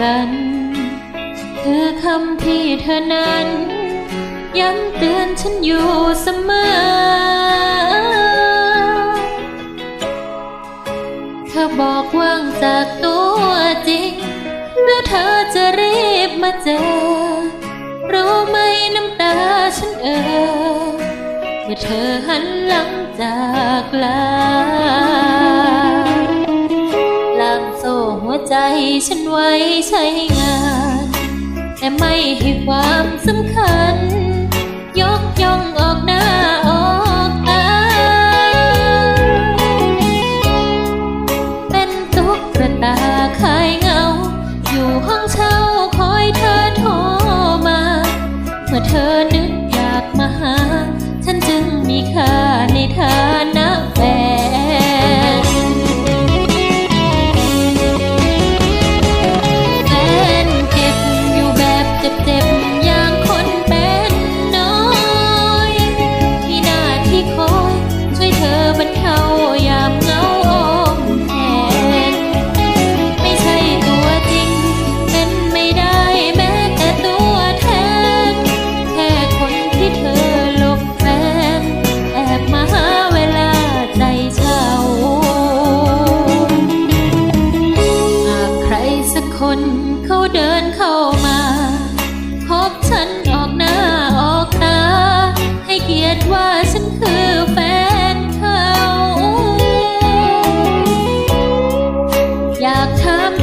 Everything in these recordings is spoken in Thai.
กัน คือคำที่เธอนั้น ย้ำเตือนฉันอยู่เสมอ เธอบอกว่างจากตัวจริงแล้วเธอจะรีบมาเจอ รู้ไหมน้ำตาฉันเออเมื่อเธอหันหลังจากลา ฉันไว้ใช้งาน แต่ไม่ให้ความสำคัญ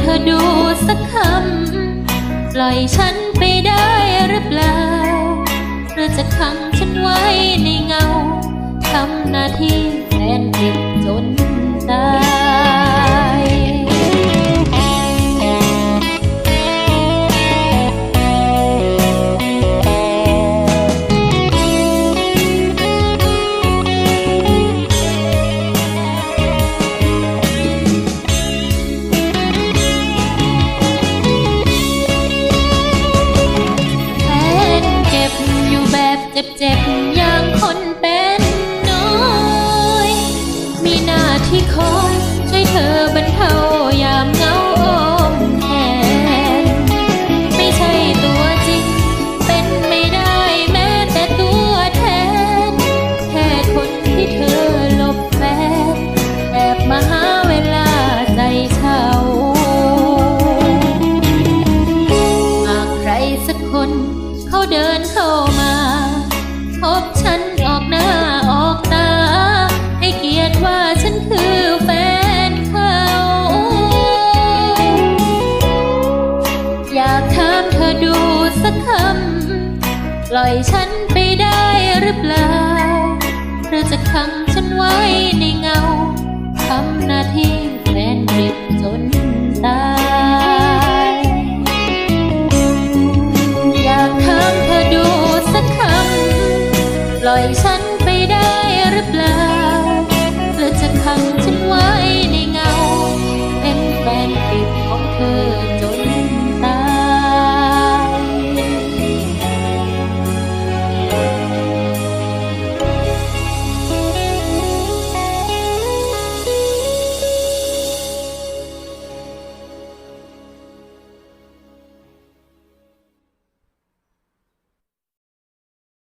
เธอดูสักคำ ปล่อยฉันไปได้หรือเปล่าหรือจะขังฉันไว้ในเงาทำหน้าที่แฟนเด็กจน สักคน เขาเดินเข้ามา พบฉันออกหน้าออกตา ให้เกียรติว่าฉันคือแฟนเขา อยากถามเธอดูสักคำ ปล่อยฉันไปได้หรือเปล่าหรือจะขังฉันไว้ในเงา ล่อยฉัน